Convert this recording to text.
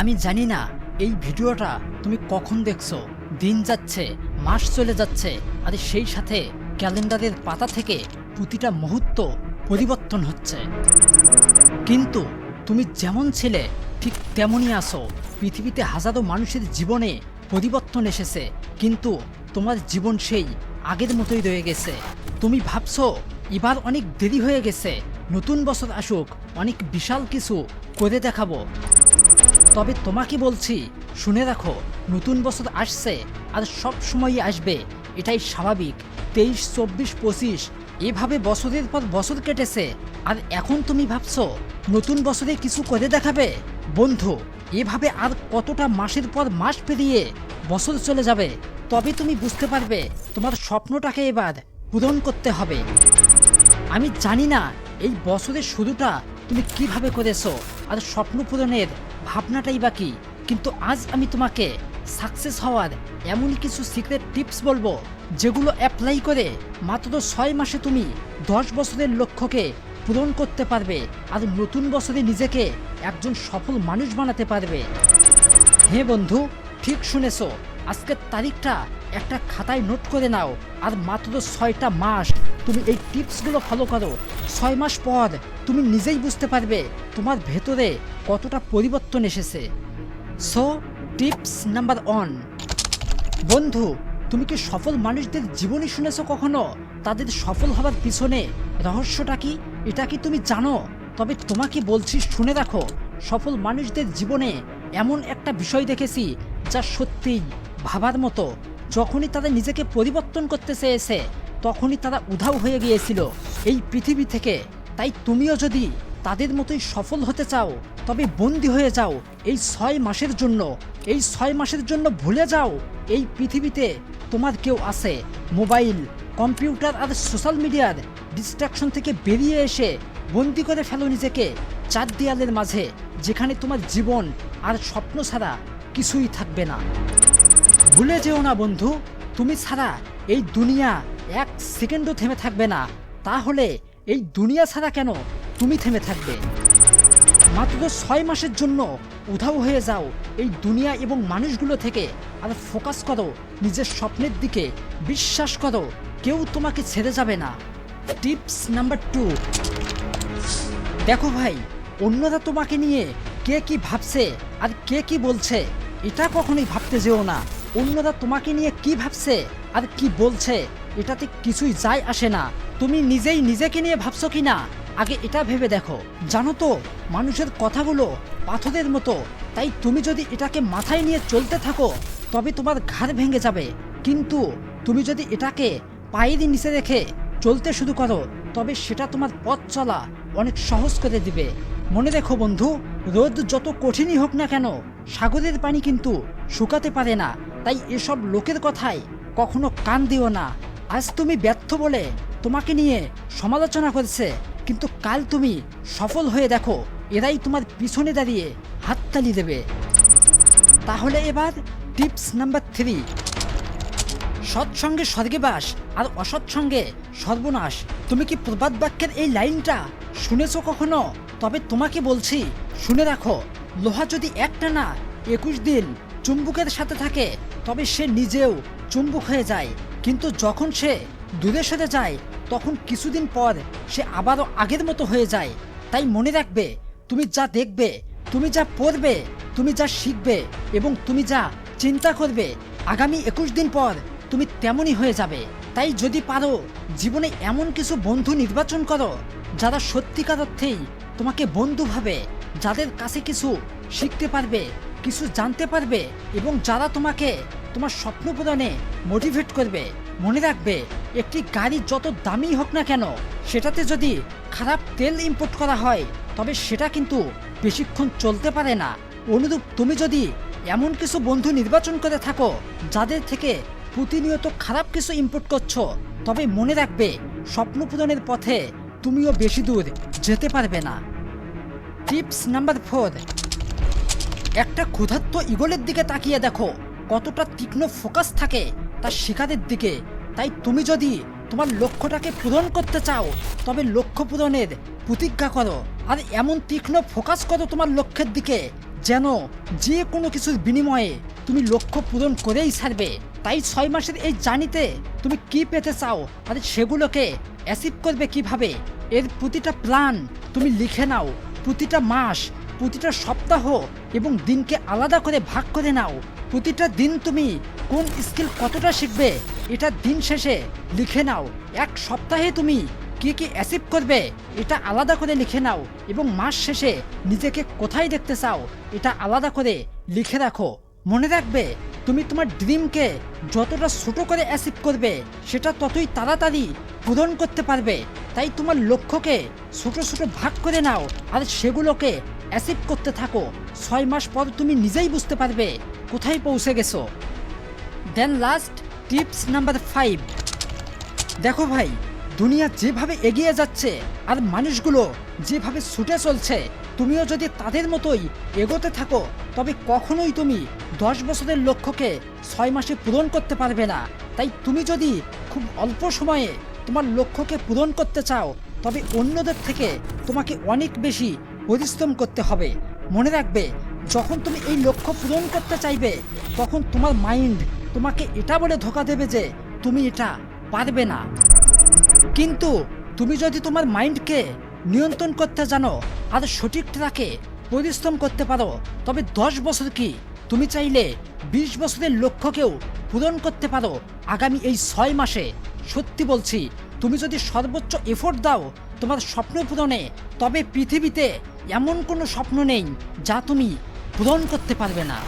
আমি জানি না, এই ভিডিওটা তুমি কখন দেখছ? দিন যাচ্ছে, মাস চলে যাচ্ছে, আর সেই সাথে ক্যালেন্ডারের পাতা থেকে প্রতিটা মুহূর্ত পরিবর্তন হচ্ছে। কিন্তু তুমি যেমন ছিলে, ঠিক তেমনই আসো পৃথিবীতে হাজারো মানুষের জীবনে পরিবর্তন এসেছে, কিন্তু তোমার জীবন সেই আগের মতোই রয়ে গেছে। তুমি ভাবছ, এবার অনেক দেরি হয়ে গেছে, নতুন বছর আসুক, অনেক বিশাল কিছু করে দেখাবো। তবে তোমাকে বলছি, শুনে রাখো, নতুন বছর আসছে, আর সব সময়ই আসবে, এটাই স্বাভাবিক। তেইশ, চব্বিশ, পঁচিশ, এভাবে বছরের পর বছর কেটেছে, আর এখন তুমি ভাবছ, নতুন বছরে কিছু করে দেখাবে? বন্ধু, এভাবে আর কতটা মাসের পর মাস পেরিয়ে বছর চলে যাবে, তবে তুমি বুঝতে পারবে, তোমার স্বপ্নটাকে এবার পূরণ করতে হবে। আমি জানি না, এই বছরের শুরুটা তুমি কীভাবে করেছ? আর স্বপ্ন পূরণের ভাবনাটাই বা কি? কিন্তু আজ আমি তোমাকে সাকসেস হওয়ার এমন কিছু সিক্রেট টিপস বলব, যেগুলো অ্যাপ্লাই করে মাত্র ছয় মাসে তুমি দশ বছরের লক্ষ্যকে পূরণ করতে পারবে আর নতুন বছরে নিজেকে একজন সফল মানুষ বানাতে পারবে। হ্যাঁ বন্ধু, ঠিক শুনেছো। আজকের তারিখটা একটা খাতায় নোট করে নাও, আর মাত্র ছয়টা মাস। তুমি এই টিপসগুলো ফলো করো। ছয় মাস পর তুমি নিজেই বুঝতে পারবে তোমার ভেতরে কতটা পরিবর্তন এসেছে। সো টিপস নাম্বার ওয়ান বন্ধু, তুমি কি সফল মানুষদের জীবনী শুনেছো কখনো? তাদের সফল হবার পিছনে রহস্যটা কি? এটা কি তুমি জানো? তবে তোমাকে বলছি, শুনে রাখো। সফল মানুষদের জীবনে এমন একটা বিষয় দেখেছি যা সত্যিই ভাবার মতো, যখনই তারা নিজেকে পরিবর্তন করতে চেয়েছে, তখনই তারা উধাও হয়ে গিয়েছিল। এই পৃথিবী থেকে, তাই তুমিও যদি তাদের মতোই সফল হতে চাও, তবে বন্দি হয়ে যাও এই ছয় মাসের জন্য। এই ছয় মাসের জন্য ভুলে যাও, এই পৃথিবীতে তোমার কেউ আছে। মোবাইল, কম্পিউটার আর সোশ্যাল মিডিয়ার ডিস্ট্রাকশন থেকে বেরিয়ে এসে বন্দি করে ফেলো নিজেকে চার দেয়ালের মাঝে, যেখানে তোমার জীবন আর স্বপ্ন ছাড়া কিছুই থাকবে না। ভুলে যেও না, বন্ধু। তুমি ছাড়া এই দুনিয়া এক সেকেন্ডও থেমে থাকবে না। তাহলে এই দুনিয়া ছাড়া কেন তুমি থেমে থাকবে? মাত্র ছয় মাসের জন্য উধাও হয়ে যাও এই দুনিয়া এবং মানুষগুলো থেকে। আর ফোকাস করো নিজের স্বপ্নের দিকে। বিশ্বাস করো, কেউ তোমাকে ছেড়ে যাবে না। Tips number two. দেখো ভাই, অন্যরা তোমাকে নিয়ে কে কি ভাবছে আর কে কি বলছে, এটা কখনোই ভাবতে যেও না। অন্যরা তোমাকে নিয়ে কি ভাবছে আর কি বলছে, এটাতে কিছুই যায় আসে না। তুমি নিজেই নিজেকে নিয়ে ভাবছ কি না? আগে এটা ভেবে দেখো। জানো তো, মানুষের কথাগুলো পাথরের মতো। তাই তুমি যদি এটাকে মাথায় নিয়ে চলতে থাকো, তবে তোমার ঘাড় ভেঙে যাবে। কিন্তু তুমি যদি এটাকে পায়েরই নিচে রেখে চলতে শুরু করো, তবে সেটা তোমার পথ চলা অনেক সহজ করে দিবে। মনে রেখো বন্ধু, রোদ যত কঠিনই হোক না কেন, সাগরের পানি কিন্তু শুকাতে পারে না। তাই এসব লোকের কথায় কখনো কান দিও না। আজ তুমি ব্যর্থ বলে তোমাকে নিয়ে সমালোচনা করছে, কিন্তু কাল তুমি সফল হয়ে দেখো, এরাই তোমার পিছনে দাঁড়িয়ে হাততালি দেবে। তাহলে এবার টিপস নাম্বার থ্রি। সৎসঙ্গে স্বর্গবাস আর অসৎসঙ্গে সর্বনাশ। তুমি কি প্রবাদ বাক্যের এই লাইনটা শুনেছ কখনো? তবে তোমাকে বলছি, শুনে রাখো, লোহা যদি একটা না, একুশ দিন চুম্বুকের সাথে থাকে তবে সে নিজেও চুম্বুক হয়ে যায়। কিন্তু যখন সে দূরে সরে যায়, তখন কিছুদিন পর সে আবারও আগের মতো হয়ে যায়। তাই মনে রাখবে, তুমি যা দেখবে, তুমি যা পড়বে, তুমি যা শিখবে এবং তুমি যা চিন্তা করবে, আগামী একুশ দিন পর তুমি তেমনই হয়ে যাবে। তাই যদি পারো, জীবনে এমন কিছু বন্ধু নির্বাচন করো, যারা সত্যিকার অর্থেই তোমাকে বন্ধু ভাবে, যাদের কাছে কিছু শিখতে পারবে কিছু জানতে পারবে এবং যারা তোমাকে তোমার স্বপ্ন পূরণে মোটিভেট করবে, মনে রাখবে, একটি গাড়ি যত দামি হোক না কেন, সেটাতে যদি খারাপ তেল ইম্পোর্ট করা হয়, তবে সেটা কিন্তু বেশিক্ষণ চলতে পারে না। অনুরূপ তুমি যদি এমন কিছু বন্ধু নির্বাচন করে থাকো, যাদের থেকে প্রতিনিয়ত খারাপ কিছু ইম্পোর্ট করছ, তবে মনে রাখবে, স্বপ্ন পূরণের পথে তুমিও বেশি দূর যেতে পারবে না। টিপস নাম্বার ফোর একটা ক্ষুধার্ত ইগলের দিকে তাকিয়ে দেখো, কতটা তীক্ষ্ণ ফোকাস থাকে তার শিকারের দিকে। তাই তুমি যদি তোমার লক্ষ্যটাকে পূরণ করতে চাও, তবে লক্ষ্য পূরণের প্রতিজ্ঞা করো। আর এমন তীক্ষ্ণ ফোকাস করো তোমার লক্ষ্যের দিকে, যেন যে কোনো কিছুর বিনিময়ে তুমি লক্ষ্য পূরণ করেই ছাড়বে। তাই ছয় মাসের এই জার্নিতে তুমি কি পেতে চাও, আর সেগুলোকে অ্যাচিভ করবে কীভাবে, এর প্রতিটা প্ল্যান তুমি লিখে নাও, প্রতিটা মাস প্রতিটা সপ্তাহ এবং দিনকে আলাদা করে ভাগ করে নাও। প্রতিটা দিন তুমি কোন স্কিল কতটা শিখবে, এটা দিন শেষে লিখে নাও। এক সপ্তাহে তুমি কি কি অ্যাচিভ করবে, এটা আলাদা করে লিখে নাও এবং মাস শেষে নিজেকে কোথায় দেখতে চাও, এটা আলাদা করে লিখে রাখো। মনে রাখবে, তুমি তোমার ড্রিমকে যতটা ছোট করে অ্যাচিভ করবে, সেটা ততই তাড়াতাড়ি পূরণ করতে পারবে। তাই তোমার লক্ষ্যকে ছোট ছোট ভাগ করে নাও আর সেগুলোকে অ্যাচিভ করতে থাকো। ছয় মাস পর তুমি নিজেই বুঝতে পারবে কোথায় পৌঁছে গেছো। Then last tips number five দেখো ভাই, দুনিয়া যেভাবে এগিয়ে যাচ্ছে আর মানুষগুলো যেভাবে ছুটে চলছে, তুমিও যদি তাদের মতোই এগোতে থাকো, তবে কখনোই তুমি দশ বছরের লক্ষ্যকে ছয় মাসে পূরণ করতে পারবে না। তাই তুমি যদি খুব অল্প সময়ে তোমার লক্ষ্যকে পূরণ করতে চাও, তবে অন্যদের থেকে তোমাকে অনেক বেশি পরিশ্রম করতে হবে। মনে রাখবে, যখন তুমি এই লক্ষ্য পূরণ করতে চাইবে, তখন তোমার মাইন্ড তোমাকে এটা বলে ধোকা দেবে যে, তুমি এটা পারবে না। কিন্তু তুমি যদি তোমার মাইন্ডকে নিয়ন্ত্রণ করতে জানো, আর সঠিক ট্রাকে পরিশ্রম করতে পারো, তবে দশ বছর কি তুমি চাইলে বিশ বছরের লক্ষ্যকেও পূরণ করতে পারো। আগামী এই ছয় মাসে, সত্যি বলছি, তুমি যদি সর্বোচ্চ এফোর্ট দাও তোমার স্বপ্ন পূরণে, তবে পৃথিবীতে এমন কোনো স্বপ্ন নেই যা তুমি পূরণ করতে পারবে না।